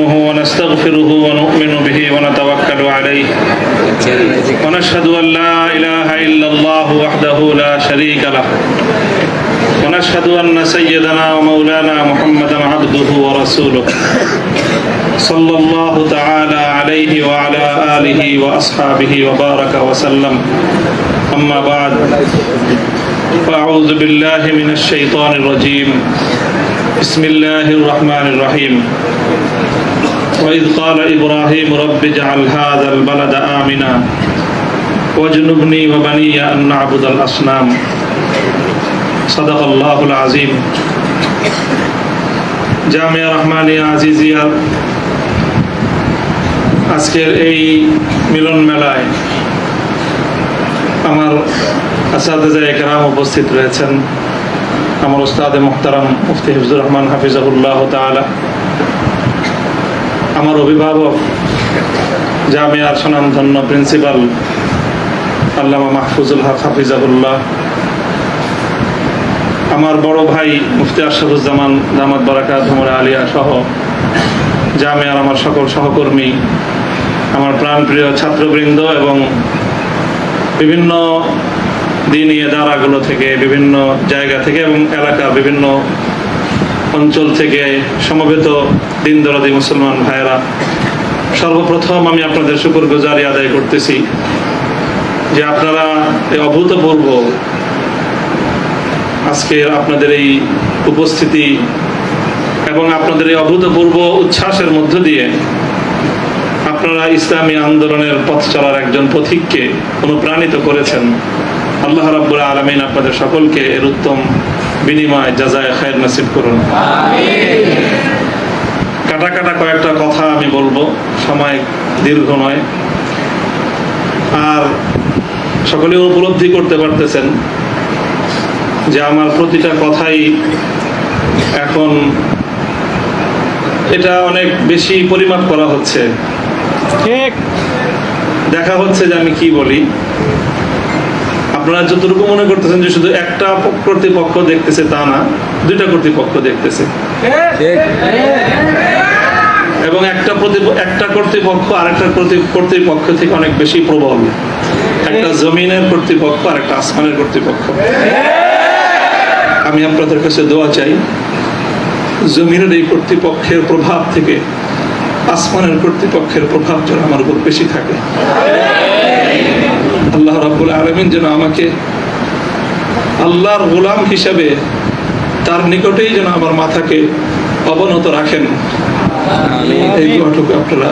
ونستعينه ونستغفره ونؤمن به ونتوكل عليه. ونشهد أن لا إله إلا الله وحده لا شريك له. ونشهد أن سيدنا ومولانا محمدا عبده ورسوله. صلى الله تعالى عليه وعلى آله وأصحابه وبارك وسلم. أما بعد فأعوذ بالله من الشيطان الرجيم. بسم الله الرحمن الرحيم. وإذ قال إبراهيم رب اجعل هذا البلد آمنا واجنبني وبني أن نعبد الأصنام صدق الله العظيم জামিয়া রহমানিয়া আজিজিয়ার আজকের এই মিলন মেলায় আমার আসাদা একরাম উপস্থিত রয়েছেন আমার ওস্তাদ মোহতারাম মুফতি হিফজুর রহমান হাফিজাহুল্লাহ তালা আমার অভিভাবক জামিয়ার সুনামধন্য প্রিন্সিপাল আল্লামা মাহফুজুল হক হাফিজাবুল্লাহ আমার বড় ভাই মুফতি আশরাফুজ্জামান দামাত বারাকাত হুমরা আলিয়া সহ জামিয়ার আমার সকল সহকর্মী, আমার প্রাণপ্রিয় ছাত্রবৃন্দ এবং বিভিন্ন দিনী দারাগুলো থেকে, বিভিন্ন জায়গা থেকে এবং এলাকার বিভিন্ন অঞ্চল থেকে সমবেত দিন দরাদি মুসলমান ভাইয়েরা, সর্বপ্রথম আমি আপনাদের শুকুর গুজারি আদায় করতেছি যে আপনারা এই অভূতপূর্ব আজকে আপনাদের এই উপস্থিতি এবং আপনাদের এই অভূতপূর্ব উচ্ছ্বাসের মধ্য দিয়ে আপনারা ইসলামী আন্দোলনের পথ চলার একজন পথিককে অনুপ্রাণিত করেছেন। আল্লাহ রাব্বুল আলমিন আপনাদের সকলকে এর উত্তম বিনিময় যাজায় খায়ের নসিব করুন। কাটা কাটা কয়েকটা কথা আমি বলব সময় দীর্ঘ নয়। আর সকলে উপলব্ধি করতে পারতেছেন যে আমার প্রতিটা কথাই এখন এটা অনেক বেশি পরিমাপ করা হচ্ছে। ঠিক। দেখা হচ্ছে যে আমি কি বলি। আপনারা যতটুকু মনে করতেছেন যে শুধু একটা কর্তৃপক্ষ দেখতেছে তা না, দুইটা কর্তৃপক্ষ দেখতেছে। এবং একটা একটা কর্তৃপক্ষ আরেকটা কর্তৃ- কর্তৃপক্ষ থেকে অনেক বেশি প্রবল। একটা জমিনের কর্তৃপক্ষ আর একটা আসমানের কর্তৃপক্ষ। আমি আপনাদের কাছে দোয়া চাই, জমিনের এই কর্তৃপক্ষের প্রভাব থেকে আসমানের কর্তৃপক্ষের প্রভাব যেন আমার উপর বেশি থাকে। আল্লাহ রাবুল আলমিন যেন আমাকে আল্লাহর গোলাম হিসাবে তার নিকটেই যেন আমার মাথাকে অবনত রাখেন। এই দোয়াটুকু আপনারা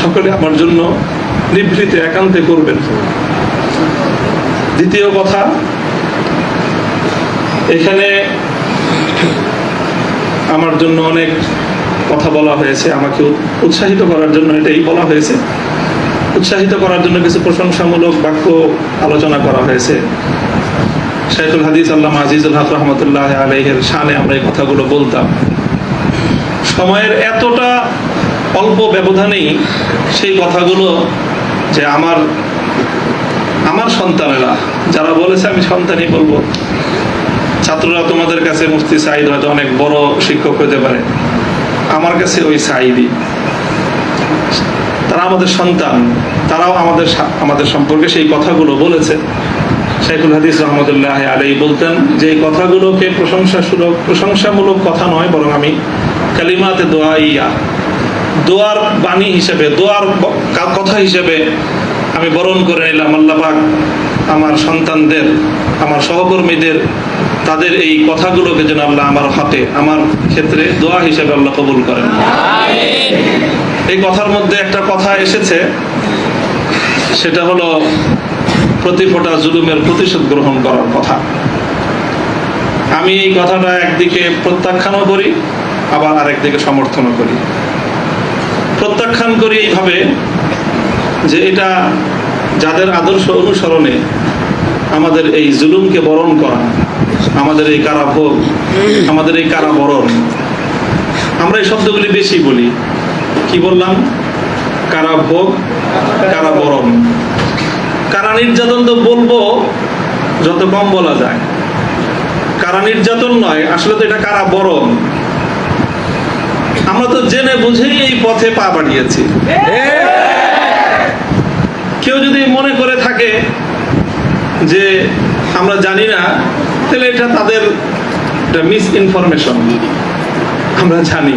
সকলে আমার জন্য নিভৃতে একান্তে করবেন। দ্বিতীয় কথা এখানে আমার জন্য অনেক কথা বলা হয়েছে। আমাকে উৎসাহিত করার জন্য এটাই বলা হয়েছে। উৎসাহিত করার জন্য কিছু প্রশংসামূলক বাক্য আলোচনা করা হয়েছে। শাইখুল হাদিস আল্লাহ আজিজুল হক রহমতুল্লাহ আলহের শানে আমরা এই কথাগুলো বলতাম। সময়ের এতটা অল্প ব্যবধানেই সেই কথাগুলো যে আমার আমার সন্তানেরা, যারা বলেছে আমি সন্তানই বলব, ছাত্ররা তোমাদের কাছে মুফতি সাইদ হয়তো অনেক বড় শিক্ষক হতে পারে। আমার কাছে ওই সাইদি তারা আমাদের সন্তান, তারাও আমাদের আমাদের সম্পর্কে সেই কথাগুলো বলেছে। শেখুল হাদিস রহমতুল্লাহ আলাই বলতেন যে এই কথাগুলোকে প্রশংসা সুলভ প্রশংসামূলক কথা নয় বরং আমি কালিমাতে দোয়া ইয়া দোয়ার বাণী হিসেবে, দোয়ার কথা হিসেবে আমি বরণ করে নিলাম। আল্লাহ পাক আমার সন্তানদের, আমার সহকর্মীদের, তাদের এই কথাগুলোকে যেন আল্লাহ আমার হাতে, আমার ক্ষেত্রে দোয়া হিসেবে আল্লাহ কবুল করেন। এই কথার মধ্যে একটা কথা এসেছে, সেটা হলো প্রতি ফোটা জুলুমের প্রতিশোধ গ্রহণ করার কথা। আমি এই কথাটা একদিকে প্রত্যাখ্যানও করি, আবার আরেকদিকে সমর্থনও করি। প্রত্যাখ্যান করি এইভাবে যে এটা যাদের আদর্শ অনুসরণে আমাদের এই জুলুমকে বরণ করা, আমাদের এই কারাভোগ, আমাদের এই কারাবরণ, আমরা এই শব্দগুলি বেশি বলি। কি বললাম? কারাভোগ কারাবরণ কারা নির্যাতন তো বলব, যত কম বলা যায়। কারা নির্যাতন নয়, আসলে তো এটা কারা বরণ। আমরা তো জেনে বুঝেই এই পথে পা বাড়িয়েছি। কেউ যদি মনে করে থাকে যে আমরা জানি না, তাহলে এটা তাদের মিস ইনফরমেশন আমরা জানি।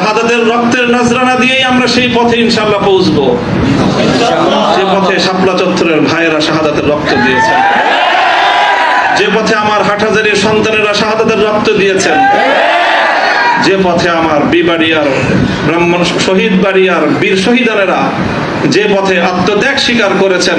শাহাদাতের রক্তের নজরানা দিয়েই আমরা সেই পথে ইনশাল্লাহ পৌঁছবো। যে পথে শাপলা চত্বরের ভাইয়েরা শাহাদাতের রক্ত দিয়েছেন। যে পথে আমার হাটহাজারির সন্তানেরা শাহাদাতের রক্ত দিয়েছেন। যে পথে আমার বিবাড়িয়ার ব্রাহ্মণ শহীদ বাড়িয়ার বীর শহীদানেরা যে পথে আত্মত্যাগ স্বীকার করেছেন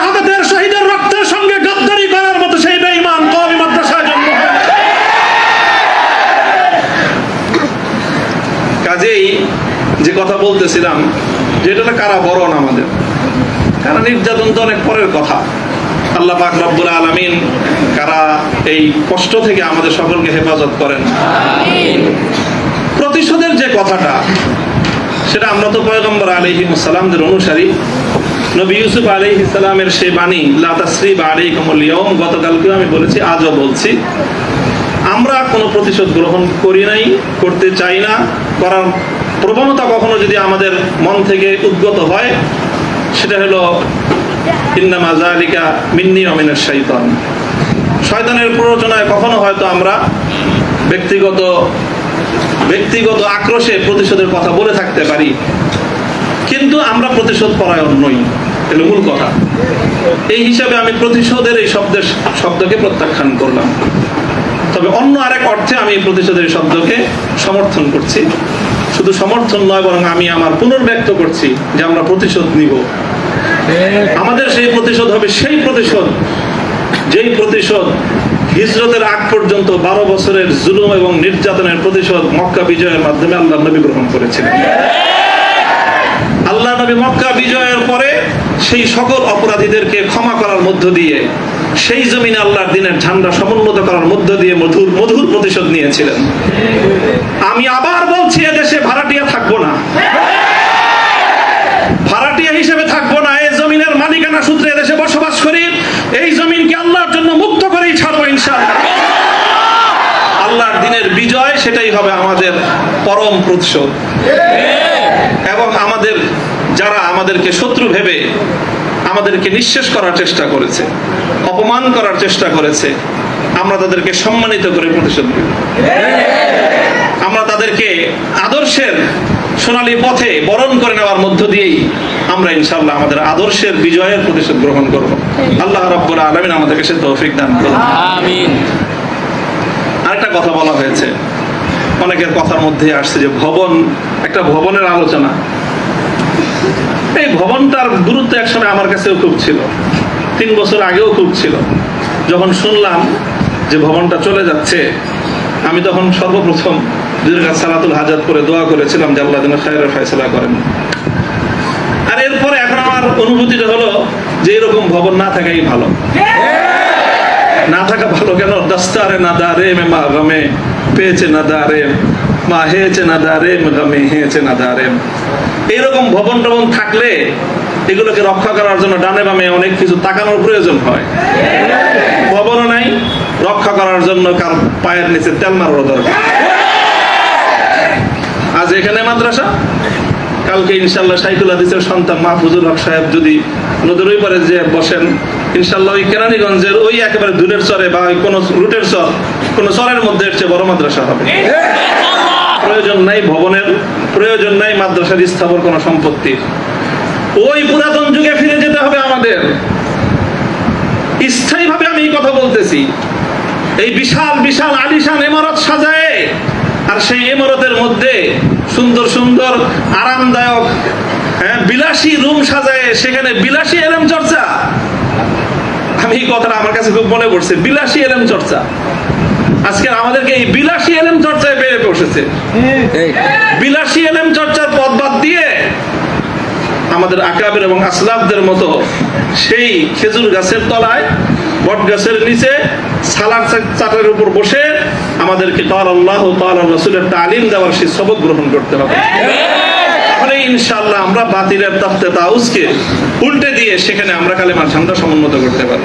শাহাদাতের শহীদের রক্তের সঙ্গে গদ্দারি করার মতো সেই বেঈমান কওমি মাদ্রাসায় জন্ম কাজেই যে কথা বলতেছিলাম যে এটা কারা বরণ আমাদের? কারা নির্যাতন তো অনেক পরের কথা। আল্লাহ পাক রব্বুল আলামিন কারা এই কষ্ট থেকে আমাদের সকলকে হেফাজত করেন। প্রতিশোধের যে কথাটা সেটা আমরা তো পয়গম্বর আলাইহি সালামদের অনুসারী। নবী ইউসুফ আলাইহিস ইসলামের সেই বাণী, লা তাসরিব আলাইকুমুল ইয়াউম গতকালকেও আমি বলেছি, আজও বলছি। আমরা কোনো প্রতিশোধ গ্রহণ করি নাই, করতে চাই না। করার প্রবণতা কখনো যদি আমাদের মন থেকে উদ্গত হয়, সেটা হলো, ইন্নামা জালিকা মিন্নি অমিনের শৈতান শয়তানের প্ররোচনায় কখনো হয়তো আমরা ব্যক্তিগত ব্যক্তিগত আক্রোশে প্রতিশোধের কথা বলে থাকতে পারি। কিন্তু আমরা প্রতিশোধ পরায়ণ নই, এটা মূল কথা। এই হিসাবে আমি প্রতিশোধের এই শব্দের শব্দকে প্রত্যাখ্যান করলাম। তবে অন্য আরেক অর্থে আমি এই প্রতিশোধের শব্দকে সমর্থন করছি। শুধু সমর্থন নয়, বরং আমি আমার পুনর্ব্যক্ত করছি যে আমরা প্রতিশোধ নিব। আমাদের সেই প্রতিশোধ হবে সেই প্রতিশোধ, যেই প্রতিশোধ হিজরতের আগ পর্যন্ত বারো বছরের জুলুম এবং নির্যাতনের প্রতিশোধ মক্কা বিজয়ের মাধ্যমে আল্লাহ নবী গ্রহণ করেছিলেন। আল্লাহ নবী মক্কা বিজয়ের পরে সেই সকল অপরাধীদেরকে ক্ষমা করার মধ্য দিয়ে, সেই জমিনে আল্লাহর দিনের ঝান্ডা সমুন্নত করার মধ্য দিয়ে মধুর মধুর প্রতিশোধ নিয়েছিলেন। আমি আবার বলছি, এদেশে ভাড়াটিয়া থাকব না। ভাড়াটিয়া হিসেবে থাকব না। এই জমিনের মালিকানা সূত্রে এদেশে বসবাস করি। এই জমিনকে আল্লাহর জন্য মুক্ত করেই ছাড়বো ইনশাআল্লাহ। আল্লাহর দিনের বিজয়, সেটাই হবে আমাদের পরম প্রতিশোধ। এবং আমাদের যারা আমাদেরকে শত্রু ভেবে আমাদেরকে নিঃশেষ করার চেষ্টা করেছে অপমান করার চেষ্টা করেছে আমরা তাদেরকে সম্মানিত করে প্রতিশোধ আমরা তাদেরকে আদর্শের সোনালী পথে বরণ করে নেওয়ার মধ্য দিয়েই আমরা ইনশাল্লাহ আমাদের আদর্শের বিজয়ের প্রতিশোধ গ্রহণ করব। আল্লাহ রাব্বুল আলামিন আমাদেরকে সে তৌফিক দান করুন। আমিন। আরেকটা কথা বলা হয়েছে। অনেকের কথার মধ্যে আসছে যে ভবন একটা ভবনের আলোচনা। এই ভবনটার গুরুত্ব একসময় আমার কাছেও খুব ছিল। তিন বছর আগেও খুব ছিল। যখন শুনলাম যে ভবনটা চলে যাচ্ছে, আমি তখন সর্বপ্রথম কাছে সালাতুল হাজাত করে দোয়া করেছিলাম যে আল্লাহ যেন খায়রের ফয়সলা করেন। আর এরপরে এখন আমার অনুভূতিটা হলো যে এরকম ভবন না থাকাই ভালো। না থাকা ভালো কেন? দস্তারে না দারে মে মা গমে পেয়েছে না দারে মা হেয়েছে না দারে মে গমে হেয়েছে না দারে এইরকম ভবন টবন থাকলে এগুলোকে রক্ষা করার জন্য ডানে বামে অনেক কিছু তাকানোর প্রয়োজন হয়। ভবনও নাই, রক্ষা করার জন্য কার পায়ের নিচে তেল মারার দরকার। আজ এখানে মাদ্রাসা? কালকে ইনশাল্লাহ সাইকুল হাদিসের সন্তান মাহফুজুল হক সাহেব যদি নদীর ওই পারে যে বসেন, ইনশাল্লাহ ওই কেরানীগঞ্জের ওই একেবারে দূরের চরে বা ওই কোনো রুটের চর কোনো চরের মধ্যে এর চেয়ে বড় মাদ্রাসা হবে। প্রয়োজন নাই ভবনের প্রয়োজন নাই মাদ্রাসার স্থাপন কোনো সম্পত্তির ওই পুরাতন যুগে ফিরে যেতে হবে আমাদের। স্থায়ীভাবে আমি এই কথা বলতেছি। এই বিশাল বিশাল আলিশান ইমারত সাজায় আর সেই ইমারতের মধ্যে সুন্দর সুন্দর আরামদায়ক হ্যাঁ বিলাসী রুম সাজায় সেখানে বিলাসী এলএম চর্চা। আমি এই কথাটা আমার কাছে খুব মনে পড়ছে বিলাসী এলএম চর্চা। আজকে আমাদেরকে এই বিলাসী এলএম চর্চায় বেড়ে বসেছে। বিলাসী এলএম চর্চার পথ বাদ দিয়ে আমাদের আকাবের এবং আসলাফদের মতো সেই খেজুর গাছের তলায় বট গাছের নিচে সালার চাটার উপর বসে আমাদেরকে তার আল্লাহ তার রসুলের তালিম দেওয়ার সেই সবক গ্রহণ করতে হবে। তাহলে ইনশাআল্লাহ আমরা বাতিলের তাফতে তাউসকে উল্টে দিয়ে সেখানে আমরা কালেমার ঝান্ডা সমুন্নত করতে পারব।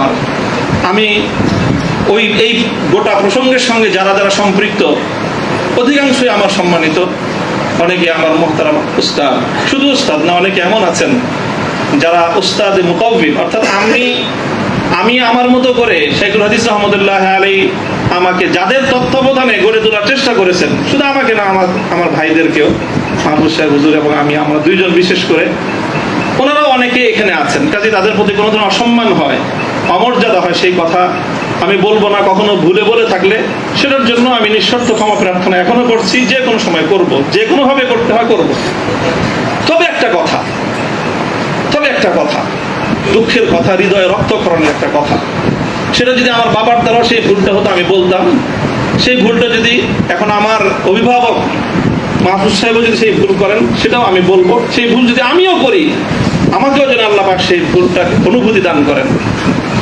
আমার। আমি ওই, এই গোটা প্রসঙ্গের সঙ্গে যারা যারা সম্পৃক্ত, অধিকাংশই আমার সম্মানিত। অনেকে আমার মোহতারাম উস্তাদ। শুধু উস্তাদ না, অনেকে এমন আছেন যারা উস্তাদ মুকাবিল অর্থাৎ আমি আমি আমার মতো করে শেখুল হাদিস রহমদুল্লাহ আলী আমাকে যাদের তত্ত্বাবধানে গড়ে তোলার চেষ্টা করেছেন, শুধু আমাকে না, আমার আমার ভাইদেরকেও মাহমুদ সাহেব, হুজুর এবং আমি, আমরা দুইজন বিশেষ করে, ওনারাও অনেকে এখানে আছেন। কাজে তাদের প্রতি কোনো ধরনের অসম্মান হয়। অমর্যাদা হয় সেই কথা আমি বলব না, কখনো ভুলে বলে থাকলে সেটার জন্য আমি নিঃশর্ত ক্ষমা প্রার্থনা এখনও করছি, যে কোনো সময় করব, যে কোনো ভাবে করতে হয় করব। তবে একটা কথা, তবে একটা কথা, দুঃখের কথা, হৃদয়ে রক্তক্ষরণের একটা কথা। সেটা যদি আমার বাবার দ্বারাও সেই ভুলটা হতো, আমি বলতাম। সেই ভুলটা যদি এখন আমার অভিভাবক মাহফুজ সাহেবও যদি সেই ভুল করেন, সেটাও আমি বলব। সেই ভুল যদি আমিও করি, আমাকেও যেন আল্লাহ সেই ভুলটা অনুভূতি দান করেন।